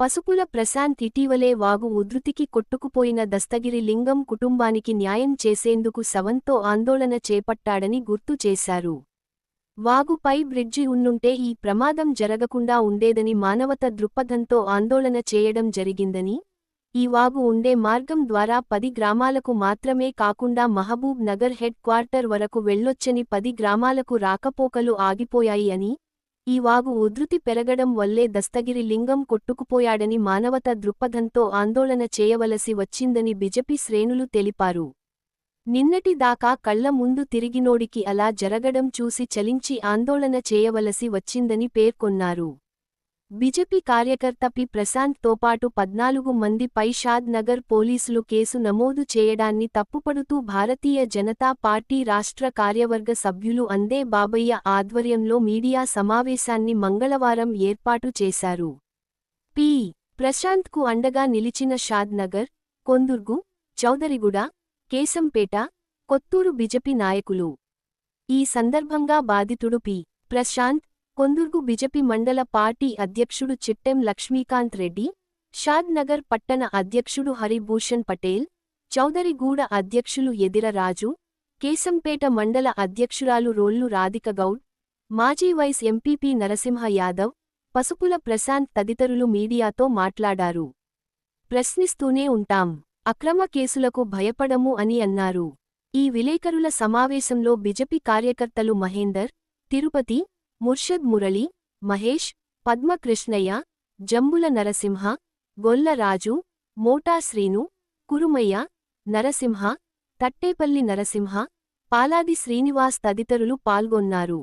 పసుపుల ప్రశాంత్ ఇటీవలే వాగు ఉధృతికి కొట్టుకుపోయిన దస్తగిరి లింగం కుటుంబానికి న్యాయం చేసేందుకు సవంతో ఆందోళన చేపట్టాడని గుర్తు చేశారు. వాగుపై బ్రిడ్జి ఉన్నుంటే ఈ ప్రమాదం జరగకుండా ఉండేదని మానవత దృక్పథంతో ఆందోళన చేయడం జరిగిందని ఈ వాగు ఉండే మార్గం ద్వారా పది గ్రామాలకు మాత్రమే కాకుండా మహబూబ్ నగర్ హెడ్ క్వార్టర్ వరకు వెళ్ళొచ్చని పది గ్రామాలకు రాకపోకలు ఆగిపోయాయి అని ఈ వాగు ఉధృతి పెరగడం వల్లే దస్తగిరి లింగం కొట్టుకుపోయాడని మానవత దృక్పథంతో ఆందోళన చేయవలసి వచ్చిందని బిజెపి శ్రేణులు తెలిపారు. నిన్నటి దాకా కళ్ళ ముందు తిరిగినోడికి అలా జరగడం చూసి చలించి ఆందోళన చేయవలసి వచ్చిందని పేర్కొన్నారు. బిజెపి కార్యకర్త పి. ప్రశాంత్తో పాటు పద్నాలుగు మంది పై షాద్ నగర్ పోలీసులు కేసు నమోదు చేయడాన్ని తప్పుపడుతూ భారతీయ జనతా పార్టీ రాష్ట్ర కార్యవర్గ సభ్యులు అందే బాబయ్య ఆధ్వర్యంలో మీడియా సమావేశాన్ని మంగళవారం ఏర్పాటు చేశారు. పి. ప్రశాంత్కు అండగా నిలిచిన షాద్ నగర్ కొందుర్గు చౌదరిగుడ కేశంపేట కొత్తూరు బిజెపి నాయకులు. ఈ సందర్భంగా బాధితుడు పి. ప్రశాంత్ కొందుర్గు బిజెపి మండల పార్టీ అధ్యక్షుడు చిట్టెం లక్ష్మీకాంత్ రెడ్డి షాద్ నగర్ పట్టణ అధ్యక్షుడు హరిభూషణ్ పటేల్ చౌదరిగూడ అధ్యక్షులు ఎదిరరాజు కేశంపేట మండల అధ్యక్షురాలు రోల్లు రాధిక గౌడ్ మాజీ వైస్ ఎంపీపీ నరసింహ యాదవ్ పసుపుల ప్రశాంత్ తదితరులు మీడియాతో మాట్లాడారు. ప్రశ్నిస్తూనే ఉంటాం. అక్రమ కేసులకు భయపడము అని అన్నారు. ఈ విలేకరుల సమావేశంలో బిజెపి కార్యకర్తలు మహేందర్ తిరుపతి ముర్షద్ మురళి మహేష్ పద్మకృష్ణయ్య జంబుల నరసింహ గొల్లరాజు మోటా శ్రీను కురుమయ్య నరసింహ తట్టేపల్లి నరసింహ పాలాది శ్రీనివాస్ తదితరులు పాల్గొన్నారు.